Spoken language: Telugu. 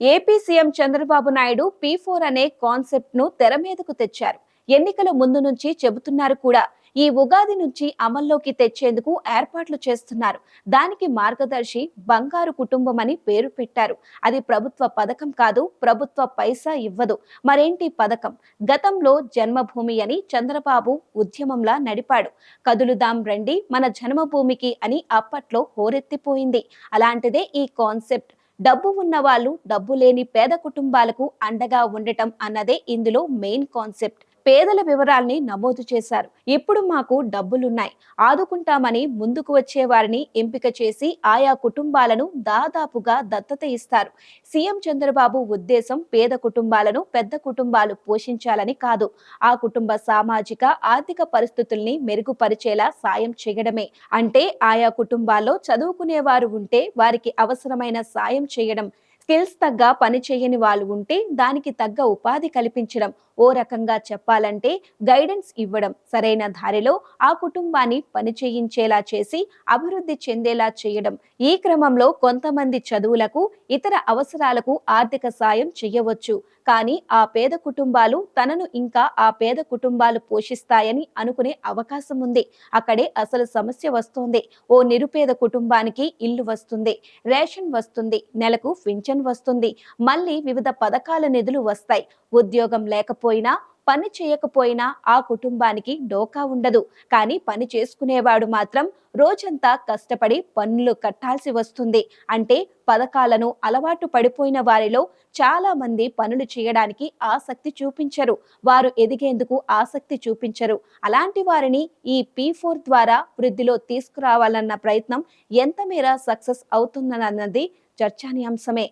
AP CM Chandrababu Naidu P four అనే కాన్సెప్ట్ను తెర మీదకు తెచ్చారు. ఎన్నికల ముందు నుంచి చెబుతున్నారు కూడా. ఈ ఉగాది నుంచి అమల్లోకి తెచ్చేందుకు ఏర్పాట్లు చేస్తున్నారు. దానికి మార్గదర్శి బంగారు కుటుంబం అని పేరు పెట్టారు. అది ప్రభుత్వ పథకం కాదు ప్రభుత్వ పైసా ఇవ్వదు. మరేంటి పథకం? గతంలో జన్మభూమి అని చంద్రబాబు ఉద్యమంలా నడిపాడు. కదులుదాం రండి మన జన్మభూమికి అని అప్పట్లో హోరెత్తిపోయింది. అలాంటిదే ఈ కాన్సెప్ట్. డబ్బు ఉన్న వాళ్ళు డబ్బు లేని పేద కుటుంబాలకు అండగా ఉండటం అన్నదే ఇందులో మెయిన్ కాన్సెప్ట్. పేదల వివరాల్ని నమోదు చేశారు. ఇప్పుడు మాకు డబ్బులున్నాయి. ఆదుకుంటామని ముందుకు వచ్చే వారిని ఎంపిక చేసి ఆయా కుటుంబాలను దాదాపుగా దత్తత ఇస్తారు. సీఎం చంద్రబాబు ఉద్దేశం పేద కుటుంబాలను పెద్ద కుటుంబాలు పోషించాలని కాదు. ఆ కుటుంబ సామాజిక ఆర్థిక పరిస్థితుల్ని మెరుగుపరిచేలా సాయం చేయడమే. అంటే ఆయా కుటుంబాల్లో చదువుకునేవారు ఉంటే వారికి అవసరమైన సాయం చేయడం స్కిల్స్ తగ్గ పని చేయని వాళ్ళు ఉంటే దానికి తగ్గ ఉపాధి కల్పించడం. ఓ రకంగా చెప్పాలంటే గైడెన్స్ ఇవ్వడం. సరైన దారిలో ఆ కుటుంబాన్ని పని చేయించేలా చేసి అభివృద్ధి చెందేలా చేయడం. ఈ క్రమంలో కొంతమంది చదువులకు ఇతర అవసరాలకు ఆర్థిక సాయం చేయవచ్చు కానీ ఆ పేద కుటుంబాలు తనను ఇంకా ఆ పేద కుటుంబాలు పోషిస్తాయని అనుకునే అవకాశం ఉంది. అక్కడే అసలు సమస్య వస్తోంది. ఓ నిరుపేద కుటుంబానికి ఇల్లు వస్తుంది. రేషన్ వస్తుంది. నెలకు పింఛన్ వస్తుంది. మళ్ళీ వివిధ పథకాల నిధులు వస్తాయి. ఉద్యోగం లేకపోయినా పని చేయకపోయినా ఆ కుటుంబానికి డోకా ఉండదు. కానీ పని చేసుకునేవాడు మాత్రం రోజంతా కష్టపడి పన్నులు కట్టాల్సి వస్తుంది. అంటే పథకాలను అలవాటు పడిపోయిన వారిలో చాలా మంది పనులు చేయడానికి ఆసక్తి చూపించరు. వారు ఎదిగేందుకు ఆసక్తి చూపించరు. అలాంటి వారిని ఈ పీ ఫోర్ ద్వారా వృద్ధిలో తీసుకురావాలన్న ప్రయత్నం ఎంత మేర సక్సెస్ అవుతుందన్నది చర్చానీయాంశమే.